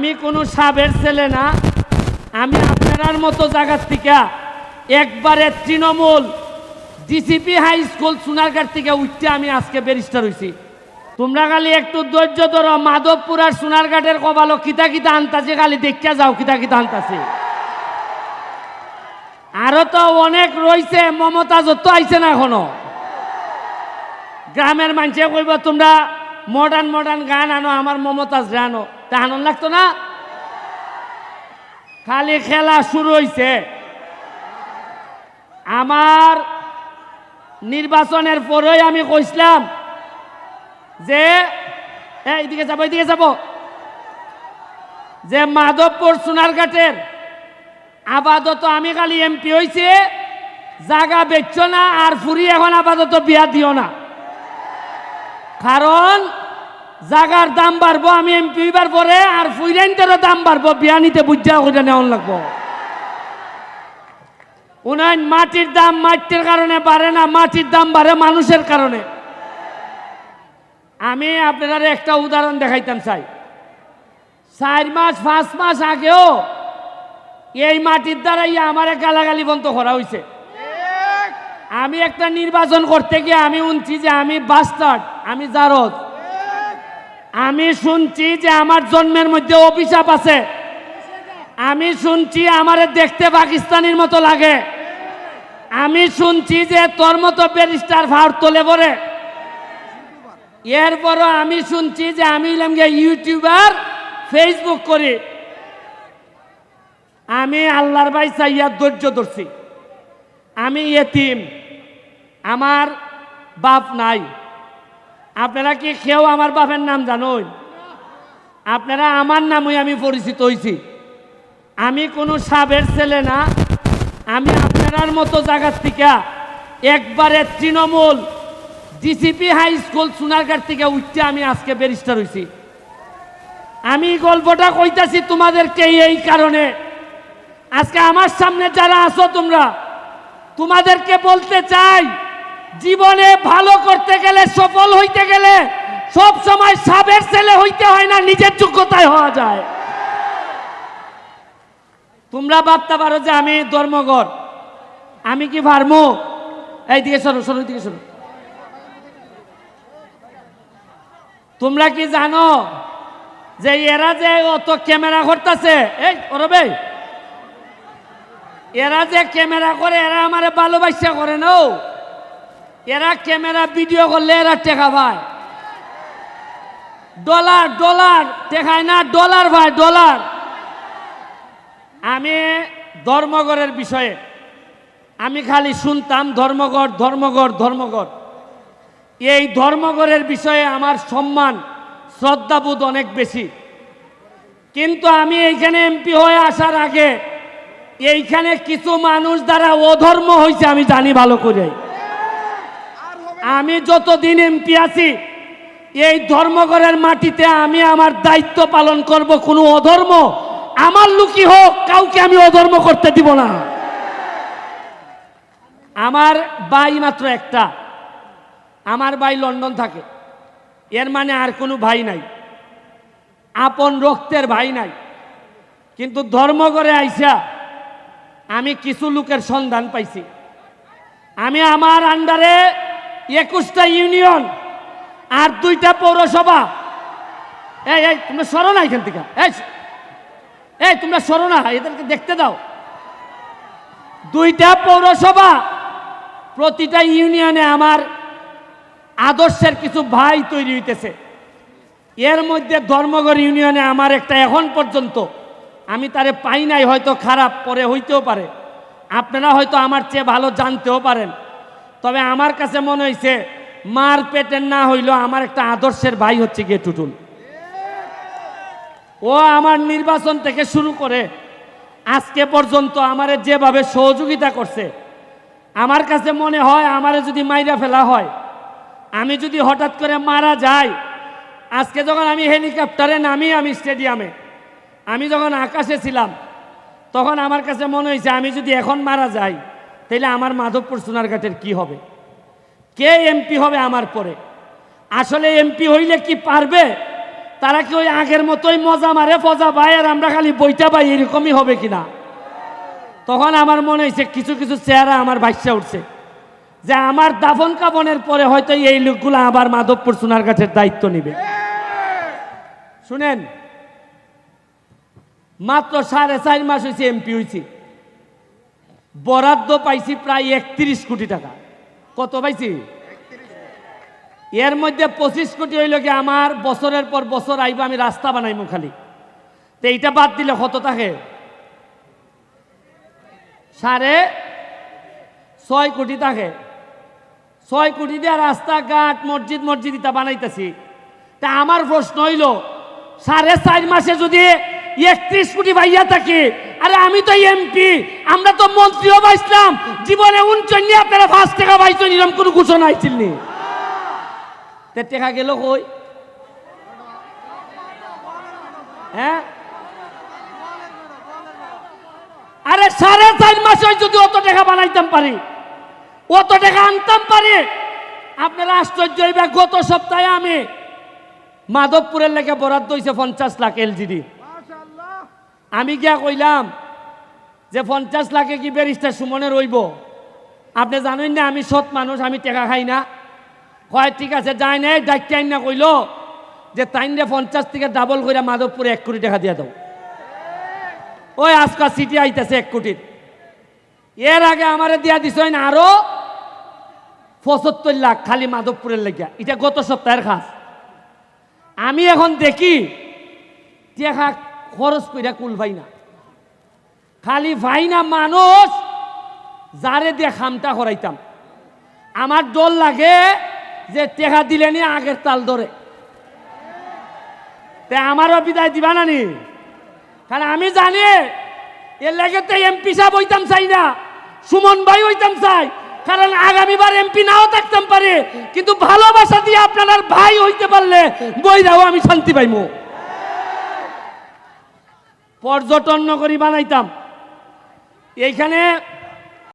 আমি কোনো সাবের ছেলে না, আমি আপনার মতো জায়গার থেকে একবারে Trinamool DCP high school Sonarghat থেকে উঠতে আমি আজকে ব্যারিস্টার হইছি। তোমরা খালি একটু ধৈর্য ধরো মাধবপুর আর সোনারঘাটের কবালো কিতা কিতা আনতাছে, খালি দেখিয়া যাও কিতা কিতা আনতাছে। আরও তো অনেক রয়েছে মমতা যত আইছে না এখনও। গ্রামের মানুষে কইব, তোমরা মডার্ন মডার্ন গান আনো আমার মমতাজ আনো তা আনন্দ লাগতো না? খালি খেলা শুরু হইছে। আমার নির্বাচনের পরেই আমি কইছিলাম যে এই, এইদিকে যাব এইদিকে যাব। যে মাধবপুর সোনারঘাটের আপাতত আমি খালি এমপি হইছে জাগা বেচছ না আর ফুরি এখন আপাতত বিয়া দিও না। কারণ জাগার দাম বাড়বো আমি এমপি হইবার পরে আর ফুইরেন্টেরও দাম বাড়বো বিয়া নিতে বুঝা ওইটা নেওয়ান লাগবো। উনান মাটির দাম মাটির কারণে বাড়ে না, মাটির দাম বাড়ে মানুষের কারণে। আমি আপনার একটা উদাহরণ দেখাইতাম, চাই। চার মাস, পাঁচ মাস আগেও এই মাটির দ্বারাই আমার গালাগালি বন্ধ করা হয়েছে আমি একটা নির্বাচন করতে গিয়ে আমি শুনছি যে আমি বাস্টার্ড আমি জারদ। আমি শুনছি যে আমার জন্মের মধ্যে অভিশাপ আছে। আমি শুনছি আমারে দেখতে পাকিস্তানির মতো লাগে। আমি শুনছি যে তোর মতো ব্যারিস্টার ভার তোলে পরে এরপরও আমি শুনছি যে আমি হইলাম গিয়ে ইউটিউবার, ফেসবুক করি। আমি আল্লাহর ভাই চাইয়া ধৈর্য ধরছি। আমি এতিম। আমার বাপ নাই। আপনারা কি কেউ আমার বাপের নাম জানুন আপনারা আমার নামই আমি পরিচিত হয়েছি আমি কোনো সাবের ছেলে না। আমি আপনার মতো জায়গার থেকে একবারে Trinamool DCP high school Sonarghat থেকে উঠতে আমি আজকে ব্যারিস্টার হয়েছি আমি গল্পটা কইতাছি তোমাদেরকে এই কারণে। আজকে আমার সামনে যারা আছো তোমরা, তোমাদেরকে বলতে চাই জীবনে ভালো করতে গেলে, সফল হইতে গেলে, সব সময় সাবের ছেলে হইতে হয় না, নিজের যোগ্যতায় হওয়া যায়। তোমরা ভাবতে পারো যে আমি ধর্মগর আমি কি পারমু এই দিকে সরো সরো দিকে সরো। তোমরা কি জানো যে এরা যে অত ক্যামেরা করতেছে? এই ওরবে এরা যে ক্যামেরা করে, এরা আমার ভালোবাসা করে না এরা ক্যামেরা ভিডিও করলে এরা টেকা পায়। ডলার ডলার, টেকায় না, ডলার ভাই, ডলার। আমি ধর্মগড়ের বিষয়ে, আমি খালি শুনতাম ধর্মগড় ধর্মগড় ধর্মগড় এই ধর্মগড়ের বিষয়ে আমার সম্মান, শ্রদ্ধাবোধ অনেক বেশি। কিন্তু আমি এইখানে এমপি হয়ে আসার আগে, এইখানে কিছু মানুষ দ্বারা অধর্ম হয়েছে আমি জানি ভালো করে আমি যতদিন এমপি আছি, এই ধর্মঘরের মাটিতে আমি আমার দায়িত্ব পালন করব কোনো অধর্ম। আমার লুকি হোক, কাউকে আমি অধর্ম করতে দিব না। আমার ভাই মাত্র একটা। আমার ভাই লন্ডন থাকে। এর মানে আর কোনো ভাই নাই। আপন রক্তের ভাই নাই। কিন্তু ধর্মঘরে আইসা আমি কিছু লোকের সন্ধান পাইছি। আমি আমার আন্ডারে একুশটা ইউনিয়ন আর দুইটা পৌরসভা। এই এই, তোমরা সরো না এখান থেকে। এই এই, তোমরা সরো না, এদেরকে দেখতে দাও। দুইটা পৌরসভা, প্রতিটা ইউনিয়নে আমার আদর্শের কিছু ভাই তৈরি হইতেছে। এর মধ্যে ধর্মগড় ইউনিয়নে আমার একটা এখন পর্যন্ত, আমি তারে পাই নাই, হয়তো খারাপ, পরে হইতেও পারে। আপনারা হয়তো আমার চেয়ে ভালো জানতেও পারেন। তবে আমার কাছে মনে হয়েছে মার পেটের না হইলেও আমার একটা আদর্শের ভাই হচ্ছে গিয়ে টুটুল। ও আমার নির্বাচন থেকে শুরু করে আজকে পর্যন্ত আমারে যেভাবে সহযোগিতা করছে, আমার কাছে মনে হয় আমারে যদি মাইরা ফেলা হয়, আমি যদি হঠাৎ করে মারা যাই, আজকে যখন আমি হেলিকপ্টারে নামি আমি স্টেডিয়ামে, আমি যখন আকাশে ছিলাম, তখন আমার কাছে মনে হয়েছে আমি যদি এখন মারা যাই তাহলে আমার মাধবপুর সোনারঘাটের কি হবে? কে এমপি হবে আমার পরে? আসলে এমপি হইলে কি পারবে? তারা কি ওই আগের মতোই মজা মারে, ফজা পায়, আর আমরা খালি বইটা পাই, এরকমই হবে কিনা? তখন আমার মনে হয়েছে কিছু কিছু চেহারা আমার ভাইসা উঠছে। যে আমার দাফন কাপনের পরে হয়তো এই লোকগুলো আবার মাধবপুর সোনার গাছের দায়িত্ব নিবে। শুনেন, মাত্র সাড়ে চার মাস হয়েছে এমপি হয়েছি বরাদ্দ পাইছি প্রায় একত্রিশ কোটি টাকা। কত পাইছি? এর মধ্যে পঁচিশ কোটি হইল কি আমার বছরের পর বছর আইব আমি রাস্তা বানাইমু খালি। তো এইটা বাদ দিলে কত থাকে? সাড়ে ছয় কোটি থাকে। ছয় কোটি দিয়ে রাস্তাঘাট, মসজিদ মসজিদ ইটা বানাইতেছি। তা আমার প্রশ্ন হইল, সাড়ে চার মাসে যদি একত্রিশ কোটি ভাইয়া থাকে। আরে আমি তো এমপি আমরা তো মন্ত্রীও পাইছিলাম জীবনে উনচন নিয়ে আপনারা পাঁচ টাকা পাইছেন, এরকম কোনো ঘোষণা আইছিলনি তে টেকা গেল কই? হ্যাঁ? আরে সাড়ে চার মাসে যদি অত টাকা বানাইতাম পারি, অত টাকা আনতাম পারি, আপনারা আশ্চর্য হইবে গত সপ্তাহে আমি মাধবপুরের লেগে বরাদ্দ হয়েছে পঞ্চাশ লাখ এলজিডি আমি গিয়া কইলাম যে পঞ্চাশ লাখে কি ব্যারিস্টার সুমনে রইব? আপনি জানেন না, আমি সৎ মানুষ, আমি টাকা খাই না। হয়, ঠিক আছে যাই নাই ডাক্তার আইন না কইল যে তাইন পঞ্চাশ থেকে ডাবল করে মাধবপুরে এক কোটি টাকা দিয়ে দাও। ওই আজকাল সিটি আইতেছে এক কোটির। এর আগে আমারে দিয়া দিছেন আরও পঁচাত্তর লাখ খালি মাধবপুরের লেগিয়া। এটা গত সপ্তাহের খাস। আমি এখন দেখি, টেকা খরচ কইরা কুল ভাই না। খালি ভাই না মানুষ, যারে দিয়ে খামটা করাইতাম আমার ডর লাগে যে টেকা দিলে নি আগের তাল ধরে। তে আমারও বিদায় দিবা নানি কারণ আমি জানি, এর লাগে তো এমপি সাহেব হইতাম চাই না, সুমন ভাই হইতাম চাই। কারণ আগামীবার এমপি নাও থাকতাম পারে, কিন্তু ভালোবাসা দিয়ে আপনার ভাই হইতে পারলে বইরাও আমি শান্তি পাইমু। পর্যটন নগরী বানাইতাম। এইখানে